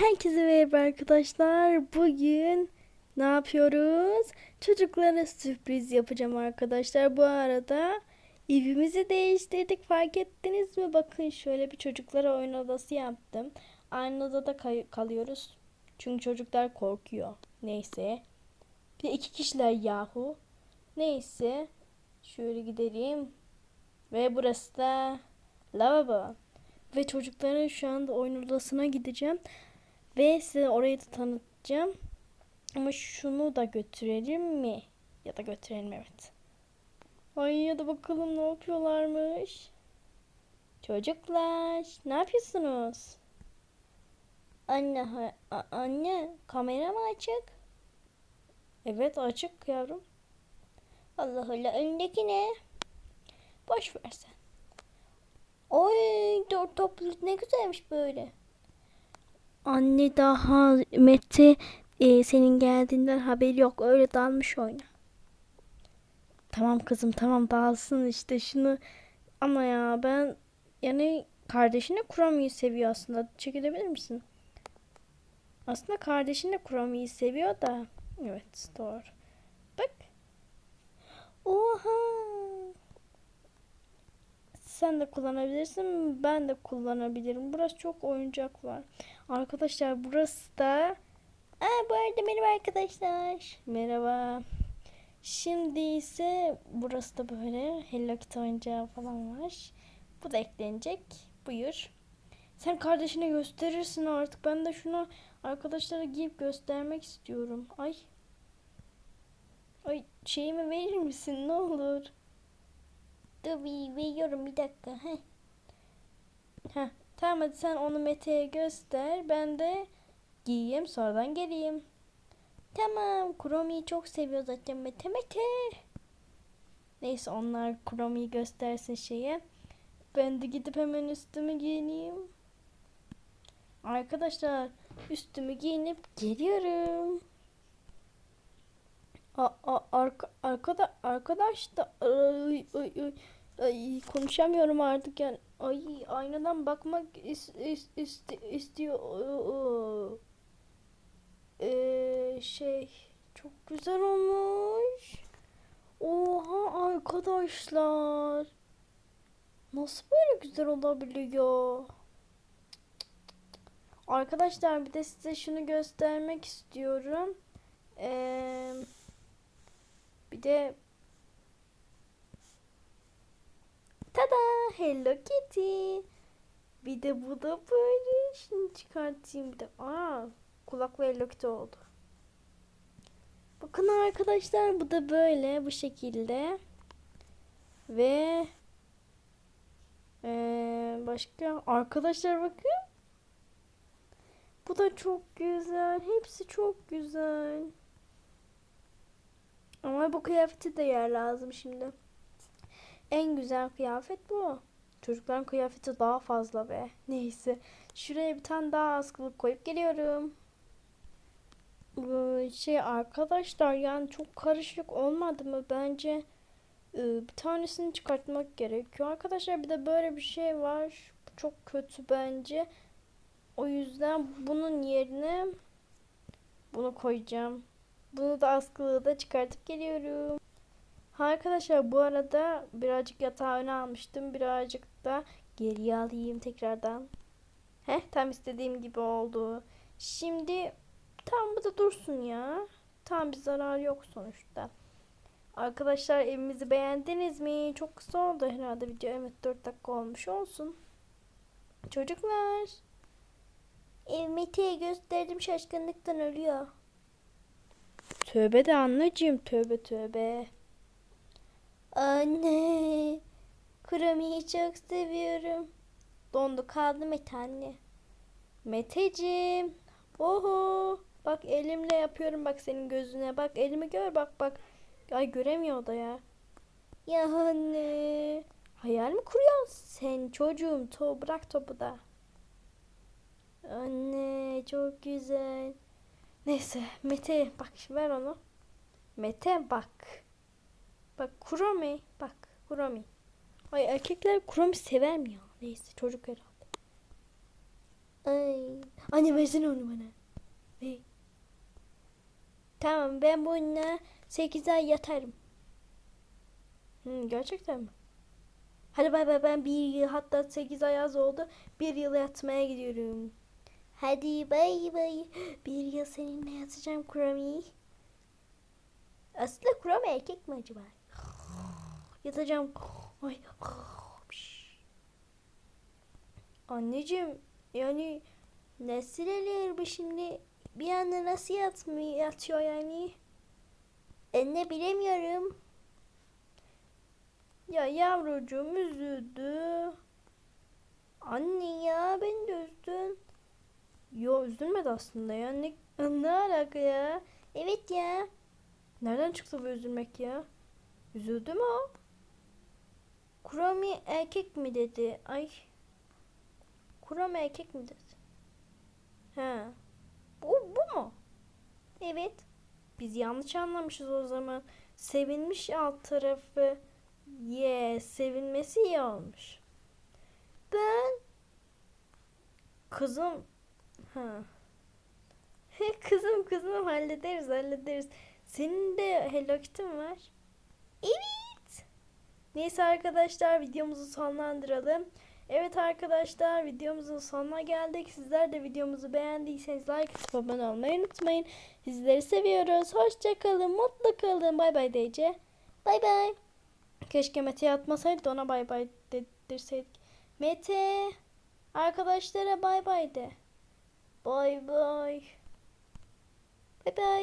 Herkese merhaba arkadaşlar. Bugün ne yapıyoruz? Çocuklara sürpriz yapacağım arkadaşlar. Bu arada evimizi değiştirdik. Fark ettiniz mi? Bakın şöyle bir çocuklara oyun odası yaptım. Aynı odada kalıyoruz. Çünkü çocuklar korkuyor. Neyse. Bir iki kişiler yahu. Neyse. Şöyle gidelim. Ve burası da lavabo. Ve çocukların şu anda oyun odasına gideceğim. Ve size orayı da tanıtacağım. Ama şunu da götürelim mi? Ya da götürelim evet. Ay ya da bakalım ne yapıyorlarmış. Çocuklar ne yapıyorsunuz? Anne ha- anne kamera mı açık? Evet açık yavrum. Allah Allah önündeki ne? Boş ver sen. Oy dört toplu ne güzelmiş böyle. Anne daha Mete e, senin geldiğinden haberi yok. Öyle dalmış oyuna. Tamam kızım tamam dalsın işte şunu. Ama ya ben yani kardeşine Kuromi'yi seviyor aslında. Çekilebilir misin? Aslında kardeşin de Kuromi'yi seviyor da. Evet doğru. Bak. Oha. Sen de kullanabilirsin. Ben de kullanabilirim. Burası çok oyuncak var. Arkadaşlar burası da... Aa, bu arada merhaba arkadaşlar. Merhaba. Şimdi ise burası da böyle Hello Kitty oyuncağı falan var. Bu da eklenecek. Buyur. Sen kardeşine gösterirsin artık. Ben de şunu arkadaşlara giyip göstermek istiyorum. Ay. Ay şeyimi verir misin ne olur? Tabii veriyorum bir dakika. Heh. Heh. Tamam hadi sen onu Mete'ye göster. Ben de giyeyim sonradan geleyim. Tamam. Kuromi'yi çok seviyor zaten Mete Mete. Neyse onlar Kuromi'yi göstersin şeye. Ben de gidip hemen üstümü giyineyim. Arkadaşlar üstümü giyinip geliyorum. A, a, arka, arkada, arkadaş da ay, ay, ay, ay, konuşamıyorum artık yani. Ay aynadan bakmak is, is, ist- istiyor. Ee, şey çok güzel olmuş. Oha arkadaşlar. Nasıl böyle güzel olabiliyor? Arkadaşlar bir de size şunu göstermek istiyorum. Eee bir de Tada! Hello Kitty. Bir de bu da böyle. Şimdi çıkartayım bir de. Aa, kulaklı Hello Kitty oldu. Bakın arkadaşlar bu da böyle bu şekilde. Ve ee, başka arkadaşlar bakın. Bu da çok güzel. Hepsi çok güzel. Ama bu kıyafeti de yer lazım şimdi. En güzel kıyafet bu. Çocukların kıyafeti daha fazla be. Neyse. Şuraya bir tane daha askılık koyup geliyorum. Bu şey arkadaşlar yani çok karışık olmadı mı? Bence e, bir tanesini çıkartmak gerekiyor. Arkadaşlar bir de böyle bir şey var. Çok kötü bence. O yüzden bunun yerine bunu koyacağım. Bunu da askılığı da çıkartıp geliyorum. Arkadaşlar bu arada birazcık yatağı öne almıştım. Birazcık da geriye alayım tekrardan. Heh tam istediğim gibi oldu. Şimdi tam bu da dursun ya. Tam bir zarar yok sonuçta. Arkadaşlar evimizi beğendiniz mi? Çok kısa oldu herhalde video. Evet 4 dakika olmuş olsun. Çocuklar. Ev Mete'ye gösterdim şaşkınlıktan ölüyor. Tövbe de anneciğim tövbe tövbe. Anne. Kuromi'yi çok seviyorum. Dondu kaldı Mete anne. Meteciğim. Oho. Bak elimle yapıyorum bak senin gözüne. Bak elimi gör bak bak. Ay göremiyor o da ya. Ya anne. Hayal mi kuruyorsun sen çocuğum? To bırak topu da. Anne çok güzel. Neyse Mete bak ver onu. Mete bak. Bak Kuromi bak Kuromi. Ay erkekler Kuromi sever mi ya? Neyse çocuk herhalde. Ay. Anne versene onu bana. Tamam ben bununla 8 ay yatarım. Hı, gerçekten mi? Hadi bay bay ben bir yıl hatta 8 ay az oldu. Bir yıl yatmaya gidiyorum. Hadi bay bay. Bir yıl seninle yatacağım Kurami. Aslında Kurami erkek mi acaba? Yatacağım. Ay. Anneciğim yani nasıl oluyor bu şimdi? Bir anda nasıl yatmıyor, yatıyor yani? Anne bilemiyorum. Ya yavrucuğum üzüldü. Anne ya ben de üzdün. Yo üzülmedi aslında ya. Ne, ne alaka ya? Evet ya. Nereden çıktı bu üzülmek ya? Üzüldü mü o? Kurami erkek mi dedi? Ay. Kurami erkek mi dedi? He. Bu, bu mu? Evet. Biz yanlış anlamışız o zaman. Sevinmiş alt tarafı. Ye, sevinmesi iyi olmuş. Ben kızım ha. kızım kızım hallederiz hallederiz. Senin de Hello Kitty'm var. Evet. Neyse arkadaşlar videomuzu sonlandıralım. Evet arkadaşlar videomuzun sonuna geldik. Sizler de videomuzu beğendiyseniz like atıp abone olmayı unutmayın. Sizleri seviyoruz. Hoşçakalın. Mutlu kalın. Bay bay DC. Bay bay. Keşke Mete'ye atmasaydı ona bay bay dedirseydik. Mete. Arkadaşlara bay bay de. Bay bay. Bay bay.